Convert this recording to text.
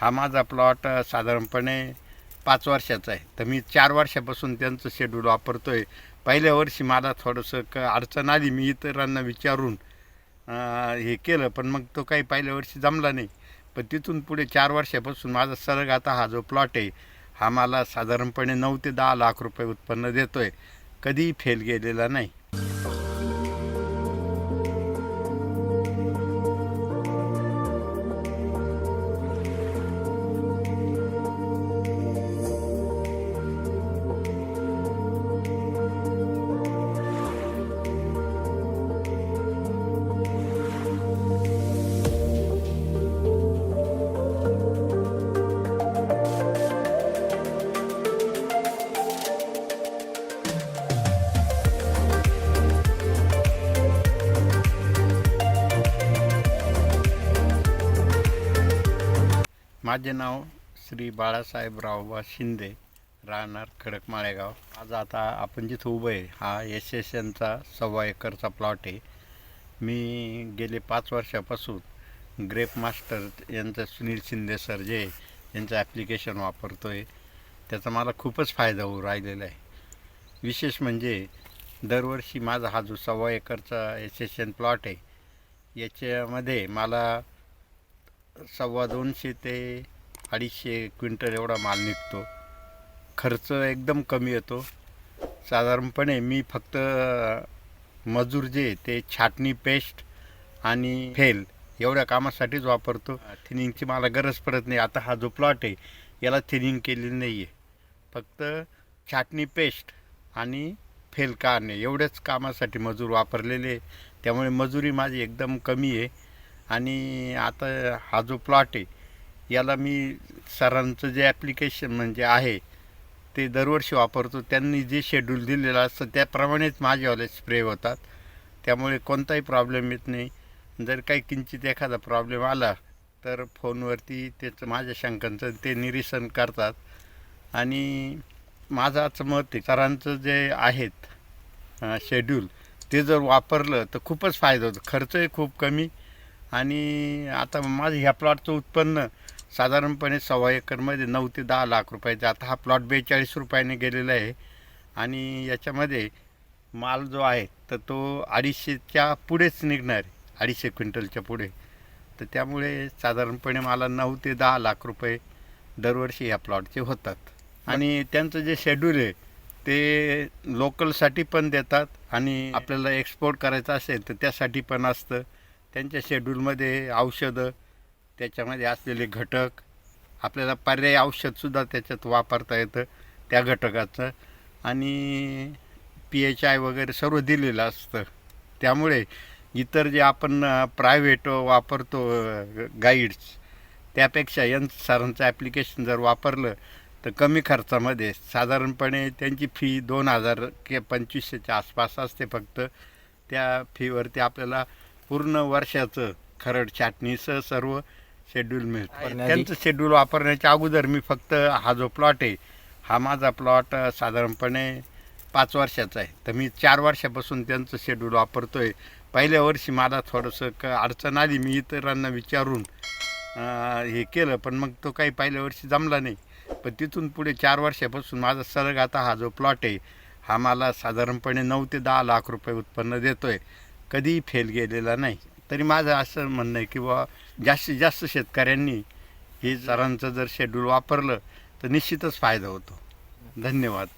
हा माझा प्लॉट साधारणपणे पाच वर्षाचा आहे. तर मी चार वर्षापासून त्यांचं शेड्यूल वापरतो आहे पहिल्या वर्षी मला थोडंसं क अडचण आली. मी इतरांना विचारून हे केलं. पण मग तो काही पहिल्या वर्षी जमला नाही. पण तिथून पुढे चार वर्षापासून माझा सरग आता हा जो प्लॉट आहे हा मला साधारणपणे नऊ ते दहा लाख रुपये उत्पन्न देतो आहे कधीही फेल गेलेला नाही. माझे नाव श्री बाळासाहेब रावबा शिंदे राहणार खडक माळेगाव. आज आता आपण जिथं उभं आहे हा एस एस एनचा सव्वा एकरचा प्लॉट आहे. मी गेले पाच वर्षापासून ग्रेप मास्टर यांचं सुनील शिंदे सर जे यांचं ॲप्लिकेशन वापरतो आहे त्याचा मला खूपच फायदा होऊ राहिलेला आहे. विशेष म्हणजे दरवर्षी माझा हा जो सव्वा एकरचा एस एस एन प्लॉट आहे याच्यामध्ये मला सव्वा दोनशे ते अडीचशे क्विंटल एवढा माल निघतो. खर्च एकदम कमी येतो. साधारणपणे मी फक्त मजूर जे ते छाटणी पेस्ट आणि फेल एवढ्या कामासाठीच वापरतो. थिनिंगची मला गरज पडत नाही. आता हा जो प्लॉट आहे याला थिनिंग केलेली नाही आहे फक्त छाटणी पेस्ट आणि फेल काढणे एवढ्याच कामासाठी मजूर वापरलेले. त्यामुळे मजुरी माझी एकदम कमी आहे. आणि आता हा जो प्लॉट आहे याला मी सरांचं जे ॲप्लिकेशन म्हणजे आहे ते दरवर्षी वापरतो. त्यांनी जे शेड्यूल दिलेलं असतं त्याप्रमाणेच माझ्यावाले स्प्रे होतात. त्यामुळे कोणताही प्रॉब्लेम येत नाही. जर काही किंचित एखादा प्रॉब्लेम आला तर फोनवरती त्याचं माझ्या शंकांचं ते निरीक्षण करतात. आणि माझं असं मत आहे सरांचं जे आहेत शेड्यूल ते जर वापरलं तर खूपच फायदा होतो. खर्चही खूप कमी आणि आता माझं ह्या प्लॉटचं उत्पन्न साधारणपणे सव्वा एकरमध्ये नऊ ते दहा लाख रुपयाचं आता हा प्लॉट बेचाळीस रुपयाने गेलेला आहे. आणि याच्यामध्ये माल जो आहे तर तो अडीचशेच्या पुढेच निघणार आहे. अडीचशे क्विंटलच्या पुढे. तर त्यामुळे साधारणपणे मला नऊ ते दहा लाख रुपये दरवर्षी ह्या प्लॉटचे होतात. आणि त्यांचं जे शेड्यूल आहे ते लोकलसाठी पण देतात आणि आपल्याला एक्सपोर्ट करायचं असेल तर त्यासाठी पण असतं. त्यांच्या शेड्यूलमध्ये औषधं त्याच्यामध्ये असलेले घटक आपल्याला पर्यायी औषधसुद्धा त्याच्यात वापरता येतं त्या घटकाचं. आणि पी एच आय वगैरे सर्व दिलेलं असतं. त्यामुळे इतर जे आपण प्रायव्हेट वापरतो गाईड्स त्यापेक्षा यं सरांचं ॲप्लिकेशन जर वापरलं तर कमी खर्चामध्ये साधारणपणे त्यांची फी दोन हजार के पंचवीसशेच्या आसपास असते फक्त. त्या फीवरती आपल्याला पूर्ण वर्षाचं खरड छाटणीसह सर्व शेड्यूल मिळतं. त्यांचं शेड्यूल वापरण्याच्या अगोदर मी फक्त हा जो प्लॉट आहे हा माझा प्लॉट साधारणपणे पाच वर्षाचा आहे. तर मी चार वर्षापासून त्यांचं शेड्यूल वापरतो आहे पहिल्या वर्षी मला थोडंसं क अडचण आली. मी इतरांना विचारून हे केलं पण मग तो काही पहिल्या वर्षी जमला नाही. पण तिथून पुढे चार वर्षापासून माझा सरग आता हा जो प्लॉट आहे हा मला साधारणपणे नऊ ते दहा लाख रुपये उत्पन्न देतो आहे कधीही फेल गेलेला नाही. तरी माझं असं म्हणणं आहे की बुवा जास्तीत जास्त शेतकऱ्यांनी हे सरांचं जर शेड्यूल वापरलं तर निश्चितच फायदा होतो. धन्यवाद.